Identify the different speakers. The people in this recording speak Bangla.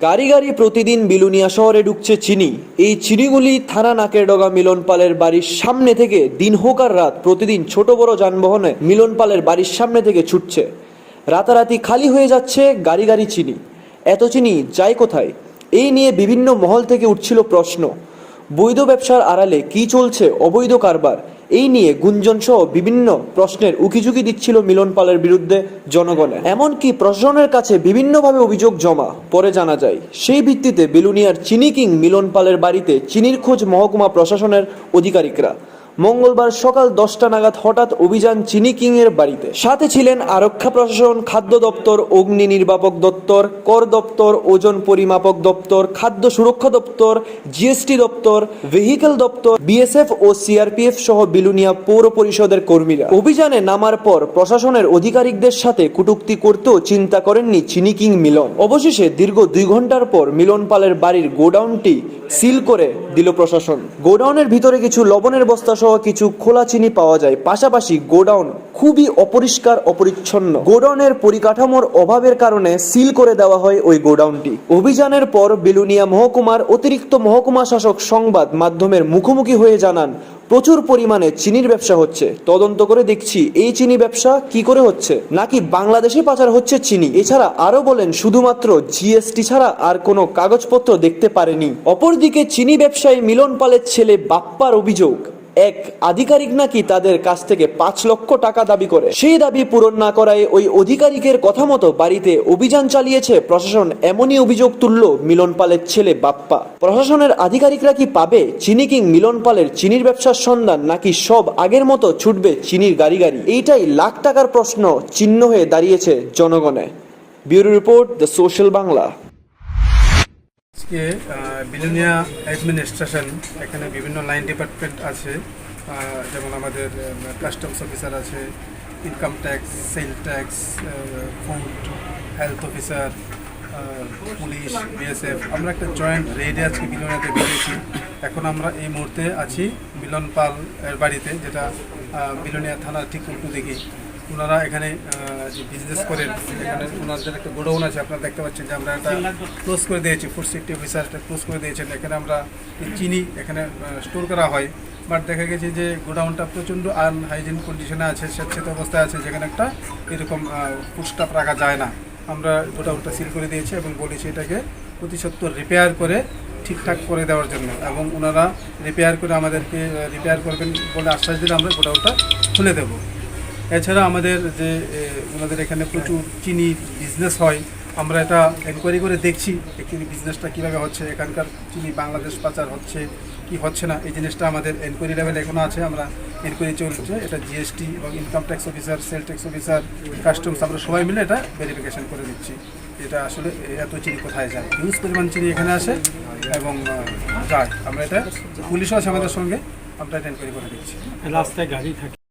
Speaker 1: গাড়ি গাড়ি প্রতিদিন বিলুনিয়া শহরে ঢুকছে চিনি। এই চিনিগুলি থানা নাকের ডগা মিলন পালের বাড়ির সামনে থেকে দিন হোক আর রাত প্রতিদিন ছোট বড় যানবাহনে মিলন পালের বাড়ির সামনে থেকে ছুটছে। রাতারাতি খালি হয়ে যাচ্ছে গাড়ি গাড়ি চিনি। এত চিনি যায় কোথায়? এই নিয়ে বিভিন্ন মহল থেকে উঠছিল প্রশ্ন। বৈধ ব্যবসার আড়ালে কি চলছে? অবৈধ কারবার? এই নিয়ে গুঞ্জন সহ বিভিন্ন প্রশ্নের উকিঝুঁকি দিচ্ছিল মিলন পালের বিরুদ্ধে জনগণের। এমনকি প্রশাসনের কাছে বিভিন্নভাবে অভিযোগ জমা। পরে জানা যায়, সেই ভিত্তিতে বেলুনিয়ার চিনি কিং মিলন পালের বাড়িতে চিনির খোঁজ মহকুমা প্রশাসনের আধিকারিকরা মঙ্গলবার সকাল দশটা নাগাদ হঠাৎ অভিযান চিনি কিং এর বাড়িতে। সাথে ছিলেন আরক্ষা প্রশাসন, খাদ্য দপ্তর, অগ্নি নির্বাপক দপ্তর, কর দপ্তর, ওজন পরিমাপক দপ্তর, খাদ্য সুরক্ষা দপ্তর, জিএসটি দপ্তর, ভেহিকেল দপ্তর, বিএসএফ ও সিআরপিএফ সহ বিলুনিয়া পৌর পরিষদের কর্মীরা। অভিযানে নামার পর প্রশাসনের অধিকারিকদের সাথে কটূক্তি করতেও চিন্তা করেননি চিনি কিং মিলন। অবশেষে দীর্ঘ দুই ঘণ্টার পর মিলন পালের বাড়ির গোডাউনটি সিল করে দিল প্রশাসন। গোডাউনের ভিতরে কিছু লবণের বস্তা সহ কিছু খোলা চিনি পাওয়া যায়। পাশাপাশি গোডাউন খুবই অপরিষ্কার, অপরিচ্ছন্ন। গোডাউনের পরিকাঠামোর অভাবের কারণে সিল করে দেওয়া হয় ওই গোডাউনটি। অভিযানের পর বেলুনিয়া মহকুমার অতিরিক্ত মহকুমা শাসক সংবাদ মাধ্যমের মুখোমুখি হয়ে জানান, প্রচুর পরিমাণে চিনির ব্যবসা হচ্ছে। তদন্ত করে দেখছি, এই চিনি ব্যবসা কি করে হচ্ছে? নাকি বাংলাদেশে পাচার হচ্ছে চিনি? এছাড়া আরও বলেন, শুধুমাত্র জিএসটি ছাড়া আর কোনো কাগজপত্র দেখতে পারেনি। অপরদিকে চিনি ব্যবসায়ী মিলন পালের ছেলে বাপ্পার অভিযোগ এক আধিকারিক নাকি তাদের কাছ থেকে পাঁচ লক্ষ টাকা দাবি করে। সেই দাবি পূরণ না করায় ওই অধিকারিকের কথা মতো বাড়িতে অভিযান চালিয়েছে প্রশাসন, এমনই অভিযোগ তুলল মিলন পালের ছেলে বাপ্পা। প্রশাসনের আধিকারিকরা কি পাবে? চিনি কিং মিলন পালের চিনির ব্যবসার সন্ধান নাকি সব আগের মতো ছুটবে চিনির গাড়ি গাড়ি? এইটাই লাখ টাকার প্রশ্ন চিহ্ন হয়ে দাঁড়িয়েছে জনগণে। Bureau report the social Bangla.
Speaker 2: Ah, Belonia administration এখানে বিভিন্ন লাইন ডিপার্টমেন্ট আছে। যেমন আমাদের কাস্টমস অফিসার আছে income tax sale tax food health officer police BSF. আমরা একটা জয়েন্ট রেডে আজকে বিলুনিয়াতে বেরিয়েছি। এখন আমরা এই মুহূর্তে আছি মিলন পাল এর বাড়িতে যেটা বিলুনিয়া থানার ঠিক উল্টো দিকে ওনারা এখানে যে বিজনেস করেন, এখানে ওনাদের একটা গোডাউন আছে, আপনারা দেখতে পাচ্ছেন যে আমরা একটা ক্লোজ করে দিয়েছি ফুড সেফটি অফিসার ক্লোজ করে দিয়েছেন। এখানে আমরা চিনি এখানে স্টোর করা হয়। বাট দেখা গেছে যে গোডাউনটা প্রচণ্ড আনহাইজিন কন্ডিশনে আছে স্বেচ্ছাতে অবস্থায় আছে, যেখানে একটা এরকম স্টাফ রাখা যায় না। আমরা গোডাউনটা সিল করে দিয়েছি এবং বলেছি এটাকে প্রতি সত্তর রিপেয়ার করে ঠিকঠাক করে দেওয়ার জন্য। এবং ওনারা রিপেয়ার করে আমাদেরকে রিপেয়ার করবেন বলে আশ্বাস দিলে আমরা গোডাউনটা খুলে দেবো। এছাড়া আমাদের যে ওনাদের এখানে প্রচুর চিনি বিজনেস হয়। আমরা এটা এনকোয়ারি করে দেখছি চিনি বিজনেসটা কীভাবে হচ্ছে, এখানকার চিনি বাংলাদেশ পাচার হচ্ছে, কি হচ্ছে না। এই জিনিসটা আমাদের এনকোয়ারি লেভেল এখনও আছে। আমরা এনকোয়ারি চলছে। এটা জিএসটি এবং income tax officer sale tax officer customs আমরা সবাই মিলে এটা ভেরিফিকেশন করে দিচ্ছি এটা আসলে এত চিনি কোথায় যায়। হিউজ পরিমাণ চিনি এখানে আসে এবং যায়। আমরা এটা পুলিশও আছে আমাদের সঙ্গে। আমরা এটা এনকোয়ারি করে দিচ্ছি
Speaker 3: রাস্তায় গাড়ি থাকে।